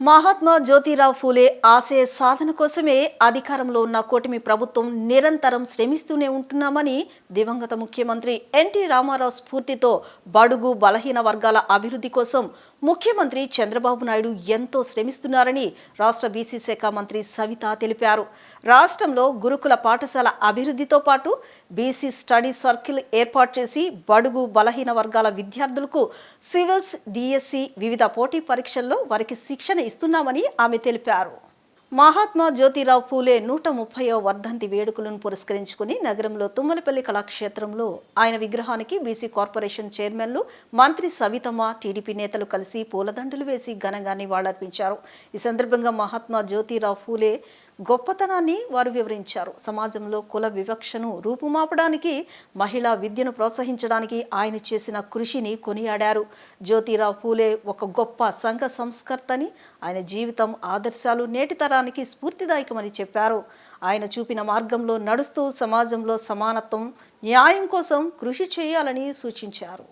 మహాత్మా జ్యోతిరావు ఫూలే ఆశయ సాధన కోసమే అధికారంలో ఉన్న కూటమి ప్రభుత్వం నిరంతరం శ్రమిస్తూనే ఉంటున్నామని దివంగత ముఖ్యమంత్రి ఎన్టీ రామారావు స్ఫూర్తితో బడుగు బలహీన వర్గాల అభివృద్ధి కోసం ముఖ్యమంత్రి చంద్రబాబు నాయుడు ఎంతో శ్రమిస్తున్నారని రాష్ట్ర బీసీ శాఖ మంత్రి సవిత తెలిపారు. రాష్ట్రంలో గురుకుల పాఠశాల అభివృద్ధితో పాటు బీసీ స్టడీ సర్కిల్ ఏర్పాటు చేసి బడుగు బలహీన వర్గాల విద్యార్థులకు సివిల్స్ డిఎస్సి వివిధ పోటీ పరీక్షల్లో వారికి శిక్షణ ఇస్తున్నామని ఆమె తెలిపారు. మహాత్మా జ్యోతిరావు పూలే నూట ముప్పయో వర్ధంతి వేడుకలను పురస్కరించుకుని నగరంలో తుమ్మలపల్లి కళాక్షేత్రంలో ఆయన విగ్రహానికి బీసీ కార్పొరేషన్ చైర్మన్లు మంత్రి సవితమ్మ టీడీపీ నేతలు కలిసి పూలదండలు వేసి ఘనంగా నివాళులర్పించారు. ఈ సందర్భంగా మహాత్మా జ్యోతిరావు పూలే గొప్పతనాన్ని వారు వివరించారు. సమాజంలో కుల వివక్షను రూపుమాపడానికి మహిళా విద్యను ప్రోత్సహించడానికి ఆయన చేసిన కృషిని కొనియాడారు. జ్యోతిరావు పూలే ఒక గొప్ప సంఘ సంస్కర్తని. ఆయన జీవితం ఆదర్శాలు నేటి తరానికి స్ఫూర్తిదాయకమని చెప్పారు. ఆయన చూపిన మార్గంలో నడుస్తూ సమాజంలో సమానత్వం న్యాయం కోసం కృషి చేయాలని సూచించారు.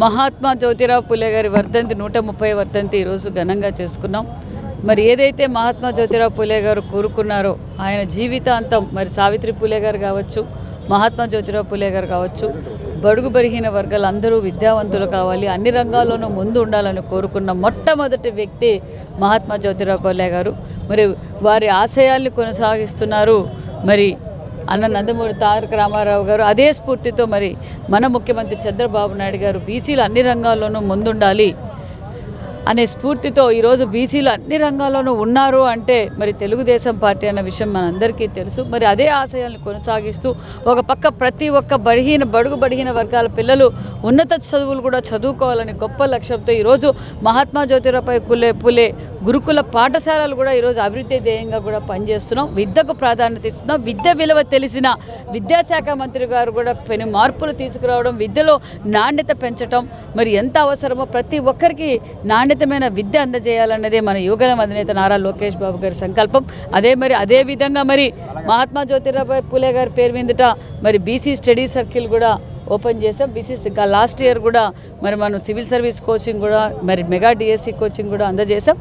మహాత్మా జ్యోతిరావు పూలే గారి వర్ధంతి నూట ముప్పై వర్ధంతి ఈరోజు ఘనంగా చేసుకున్నాం. మరి ఏదైతే మహాత్మా జ్యోతిరావు పులే గారు కోరుకున్నారో ఆయన జీవితాంతం మరి సావిత్రి పులే గారు కావచ్చు మహాత్మా జ్యోతిరావు పులే గారు కావచ్చు బడుగు బరిహీన వర్గాలు అందరూ విద్యావంతులు కావాలి అన్ని రంగాల్లోనూ ముందు ఉండాలని కోరుకున్న మొట్టమొదటి వ్యక్తి మహాత్మా జ్యోతిరావు పులే గారు. మరి వారి ఆశయాల్ని కొనసాగిస్తున్నారు మరి అన్న నందమూరి తారక రామారావు గారు. అదే స్ఫూర్తితో మరి మన ముఖ్యమంత్రి చంద్రబాబు నాయుడు గారు బీసీలు అన్ని రంగాల్లోనూ ముందుండాలి అనే స్ఫూర్తితో ఈరోజు బీసీలు అన్ని రంగాల్లోనూ ఉన్నారు అంటే మరి తెలుగుదేశం పార్టీ అన్న విషయం మనందరికీ తెలుసు. మరి అదే ఆశయాలను కొనసాగిస్తూ ఒక పక్క ప్రతి ఒక్క బడిహీన బడుగు బడిహీన వర్గాల పిల్లలు ఉన్నత చదువులు కూడా చదువుకోవాలని గొప్ప లక్ష్యంతో ఈరోజు మహాత్మా జ్యోతిరాపై పులే పులే గురుకుల పాఠశాలలు కూడా ఈరోజు అభివృద్ధి ధ్యేయంగా కూడా పనిచేస్తున్నాం. విద్యకు ప్రాధాన్యత ఇస్తున్నాం. విద్య విలువ తెలిసిన విద్యాశాఖ మంత్రి గారు కూడా పెను మార్పులు తీసుకురావడం విద్యలో నాణ్యత పెంచడం మరి ఎంత అవసరమో ప్రతి ఒక్కరికి నాణ్యత నాణ్యతమైన విద్య అందజేయాలన్నదే మన యువగలం అధినేత నారా లోకేష్ బాబు గారి సంకల్పం. అదే మరి అదే విధంగా మరి మహాత్మా జ్యోతిరాబాయ్ పూలే గారి పేరు మీదట మరి బీసీ స్టడీ సర్కిల్ కూడా ఓపెన్ చేసాం బీసీ లాస్ట్ ఇయర్ కూడా మరి మనం సివిల్ సర్వీస్ కోచింగ్ కూడా మరి మెగా డిఎస్సి కోచింగ్ కూడా అందజేసాం